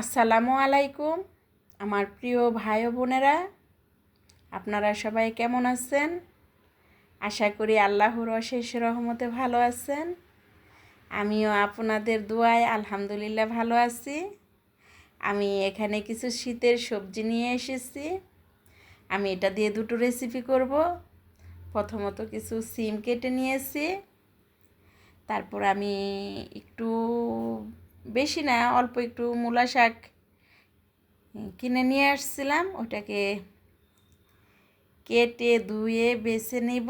আসসালামু আলাইকুম, আমার প্রিয় ভাই বোনেরা। আপনারা সবাই কেমন আছেন? আশা করি আল্লাহর অশেষ রহমতে ভালো আছেন। আমিও আপনাদের দোয়ায় আলহামদুলিল্লাহ ভালো আছি। আমি এখানে কিছু শীতের সবজি নিয়ে এসেছি। আমি এটা দিয়ে দুটো রেসিপি করব। প্রথমত কিছু সিম কেটে নিয়েছি। তারপর আমি একটু বেশি না, অল্প একটু মূলা শাক কিনে নিয়ে আসছিলাম। ওটাকে কেটে ধুয়ে বেছে নিব।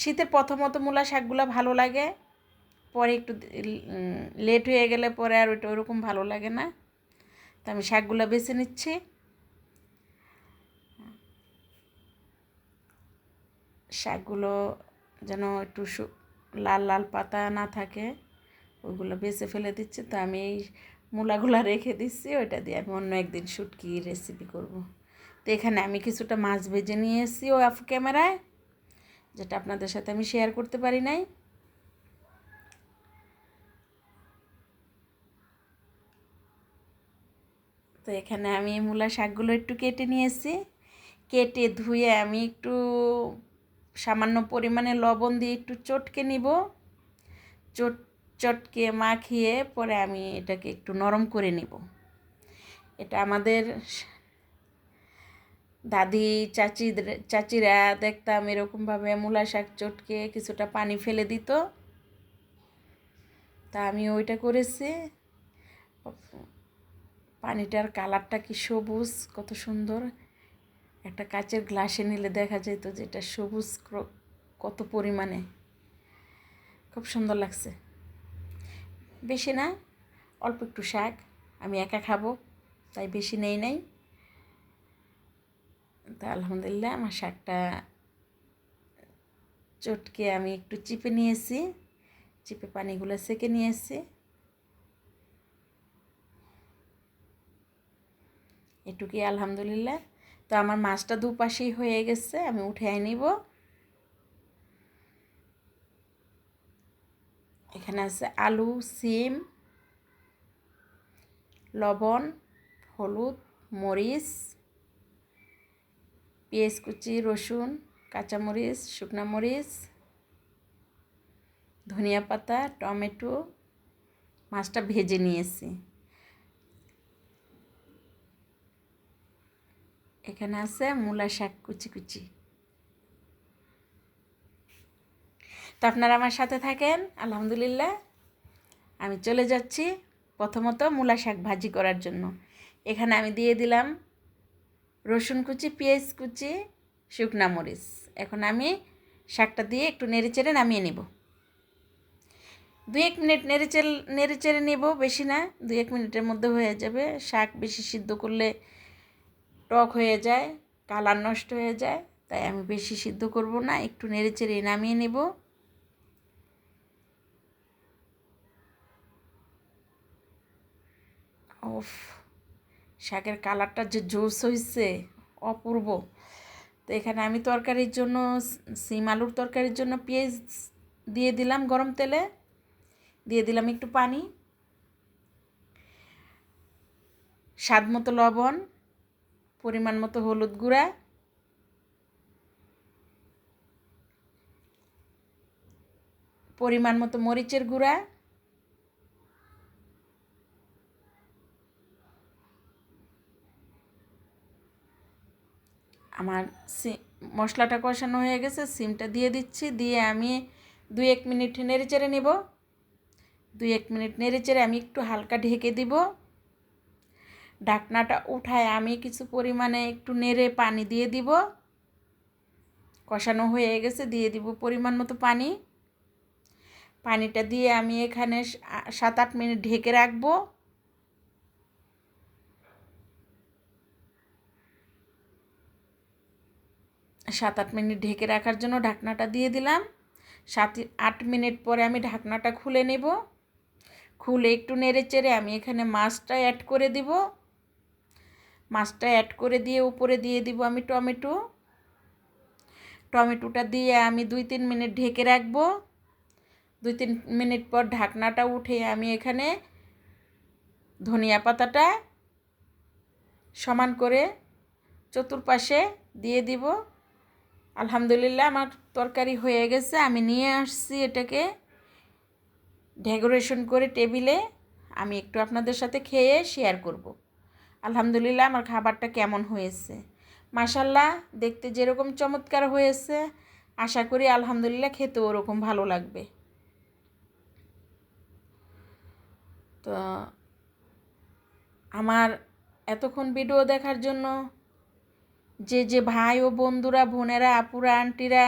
শীতের প্রথমত মূলা শাকগুলো ভালো লাগে, পরে একটু লেট হয়ে গেলে পরে আর ওইটা ওরকম ভালো লাগে না। তো আমি শাকগুলো বেছে নিচ্ছি। শাকগুলো যেন একটু লাল লাল পাতা না থাকে ওইগুলো বেছে ফেলে দিচ্ছি। তো আমি এই মূলাগুলো রেখে দিচ্ছি, ওইটা দিয়ে আমি অন্য একদিন শুটকি রেসিপি করব। তো এখানে আমি কিছুটা মাছ ভেজে নিয়ে এসেছি ও অফ ক্যামেরায়, যেটা আপনাদের সাথে আমি শেয়ার করতে পারি নাই। তো এখানে আমি মূলা শাকগুলো একটু কেটে নিয়েছি। কেটে ধুয়ে আমি একটু সামান্য পরিমাণে লবণ দিয়ে একটু চটকে নিব। চট, চটকে মাখিয়ে পরে আমি এটাকে একটু নরম করে নিব। এটা আমাদের দাদি চাচিদের চাচিরা দেখতাম এরকমভাবে মূলা শাক চটকে কিছুটা পানি ফেলে দিত। তা আমি ওইটা করেছি। পানিটার কালারটা কি সবুজ, কত সুন্দর। একটা কাচের গ্লাসে নিলে দেখা যেত যে এটা সবুজ কত পরিমাণে। খুব সুন্দর লাগছে। বেশি না, অল্প একটু শাক। আমি একা খাব, তাই বেশি নেই নাই। তা আলহামদুলিল্লাহ, আমার শাকটা চটকে আমি একটু চিপে নিয়েছি। চিপে পানিগুলো সেকে নিয়েছি। এটুকি আলহামদুলিল্লাহ। তো আমার মাছটা দুপাশেই হয়ে গেছে, আমি উঠে নিব। এখানে আছে আলু, সিম, লবণ, হলুদ, মরিচ, পেঁয়াজ কুচি, রসুন, কাঁচামরিচ, শুকনা মরিচ, ধনিয়া পাতা, টমেটো, মাছটা ভেজে নিয়েছি। এখানে আছে মূলা শাক কুচি কুচি। তো আপনারা আমার সাথে থাকেন, আলহামদুলিল্লাহ। আমি চলে যাচ্ছি প্রথমত মূলা শাক ভাজি করার জন্য। এখানে আমি দিয়ে দিলাম রসুন কুচি, পেঁয়াজ কুচি, শুকনা মরিচ। এখন আমি শাকটা দিয়ে একটু নেড়ে চেড়ে নামিয়ে নেব। দু এক মিনিট নেড়ে চেড়ে নেড়ে চেড়ে নেব, বেশি না দু এক মিনিটের মধ্যে হয়ে যাবে। শাক বেশি সিদ্ধ করলে টক হয়ে যায়, কালার নষ্ট হয়ে যায়, তাই আমি বেশি সিদ্ধ করব না, একটু নেড়ে চেড়ে নামিয়ে নেব। ওফ শাকের কালারটা যে জোস হয়েছে অপূর্ব। তো এখানে আমি তরকারির জন্য, সিম আলুর তরকারির জন্য পেঁয়াজ দিয়ে দিলাম গরম তেলে, দিয়ে দিলাম একটু পানি, স্বাদ মতো লবণ পরিমাণ মতো হলুদ গুঁড়া। পরিমাণ মতো মরিচের গুঁড়া। আমার মশলাটা কষানো হয়ে গেছে, সিমটা দিয়ে দিচ্ছি, দিয়ে আমি দুই এক মিনিট নেড়ে চেড়ে নেব। দুই এক মিনিট নেড়ে চেড়ে আমি একটু হালকা ঢেকে দিব। ঢাকনাটা উঠায় আমি কিছু পরিমাণে একটু নেড়ে পানি দিয়ে দিব। কষানো হয়ে গেছে, দিয়ে দিব পরিমাণ মতো পানি। পানিটা দিয়ে আমি এখানে সাত আট মিনিট ঢেকে রাখব। সাত আট মিনিট ঢেকে রাখার জন্য ঢাকনাটা দিয়ে দিলাম। সাত আট মিনিট পরে আমি ঢাকনাটা খুলে নেব। খুলে একটু নেড়ে চেড়ে আমি এখানে মাছটা অ্যাড করে দিব। মাছটা অ্যাড করে দিয়ে উপরে দিয়ে দিব আমি টমেটো। টমেটোটা দিয়ে আমি দুই তিন মিনিট ঢেকে রাখব। দুই তিন মিনিট পর ঢাকনাটা উঠে আমি এখানে ধনিয়া পাতাটা সমান করে চতুর্পাশে দিয়ে দিব। আলহামদুলিল্লাহ আমার তরকারি হয়ে গেছে, আমি নিয়ে আসছি এটাকে ডেকোরেশন করে টেবিলে। আমি একটু আপনাদের সাথে খেয়ে শেয়ার করব। আলহামদুলিল্লাহ আমার খাবারটা কেমন হয়েছে। মাসাল্লাহ দেখতে যেরকম চমৎকার হয়েছে, আশা করি আলহামদুলিল্লাহ খেতে ওরকম ভালো লাগবে। তো, আমার এতক্ষণ ভিডিও দেখার জন্য যে যে ভাই ও বন্ধুরা, বোনেরা, আপুরা, আন্টিরা,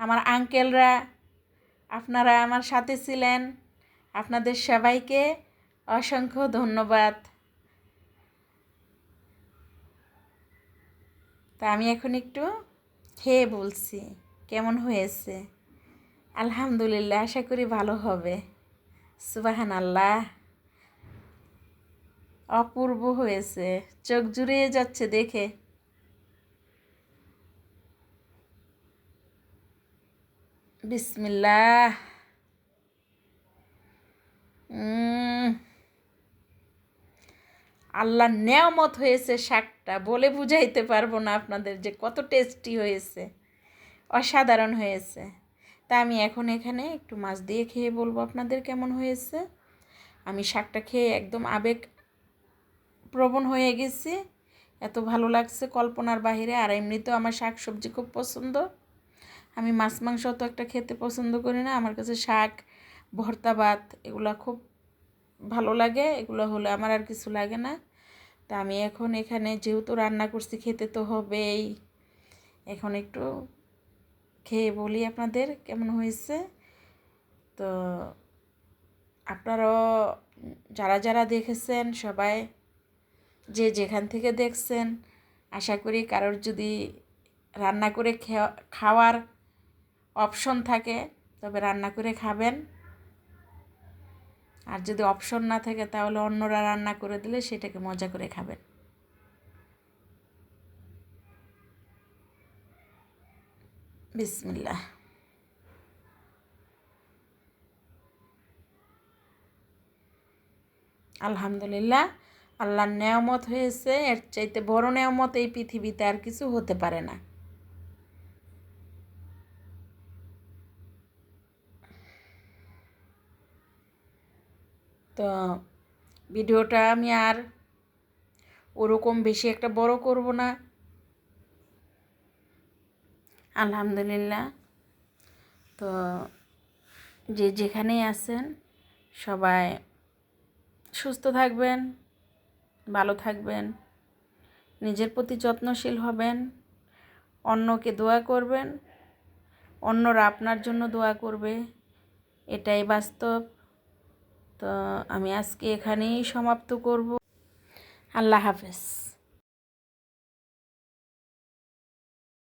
আমার আঙ্কেলরা, আপনারা আমার সাথে ছিলেন, আপনাদের সবাইকে অসংখ্য ধন্যবাদ। তা আমি এখন একটু খেয়ে বলছি, কেমন হয়েছে? আলহামদুলিল্লাহ, আশা করি ভালো হবে। সুবাহান আল্লাহ অপূর্ব হয়েছে, চোখ জুড়িয়ে যাচ্ছে দেখে। বিসমিল্লাহ। আল্লাহ নেয়ামত হয়েছে শাকটা, বলে বুঝাইতে পারব না আপনাদের যে কত টেস্টি হয়েছে, অসাধারণ হয়েছে। তা আমি এখন এখানে একটু মাছ দিয়ে খেয়ে বলব আপনাদের কেমন হয়েছে। আমি শাকটা খেয়ে একদম আবেগ প্রবণ হয়ে গেছি। এত ভালো লাগছে কল্পনার বাহিরে, আর এমনিতেও আমার শাক সবজি খুব পছন্দ। আমি মাছ মাংস অত একটা খেতে পছন্দ করি না। আমার কাছে শাক, ভর্তা ভাত, এগুলো খুব ভালো লাগে, এগুলো হলে আমার আর কিছু লাগে না। তা আমি এখন এখানে যেহেতু রান্না করছি, খেতে তো হবেই। এখন একটু খেয়ে বলি আপনাদের কেমন হয়েছে। তো আপনারাও যারা যারা দেখেছেন সবাই, যে যেখান থেকে দেখছেন, আশা করি কারোর যদি রান্না করে খাওয়ার অপশন থাকে, তবে রান্না করে খাবেন। আর যদি অপশন না থাকে তাহলে অন্যরা রান্না করে দিলে সেটাকে মজা করে খাবেন। বিসমিল্লা আলহামদুলিল্লাহ, আল্লাহর নেয়ামত হয়েছে। এর চাইতে বড় নেয়ামত এই পৃথিবীতে আর কিছু হতে পারে না। তো ভিডিওটা আমি আর ওরকম বেশি একটা বড় করব না। আলহামদুলিল্লাহ। তো যে যেখানেই আছেন, সবাই সুস্থ থাকবেন, ভালো থাকবেন, নিজের প্রতি যত্নশীল হবেন, অন্যকে দোয়া করবেন, অন্যরা আপনার জন্য দোয়া করবে, এটাই বাস্তব। তো আমি আজকে এখানেই সমাপ্ত করব। আল্লাহ হাফেজ।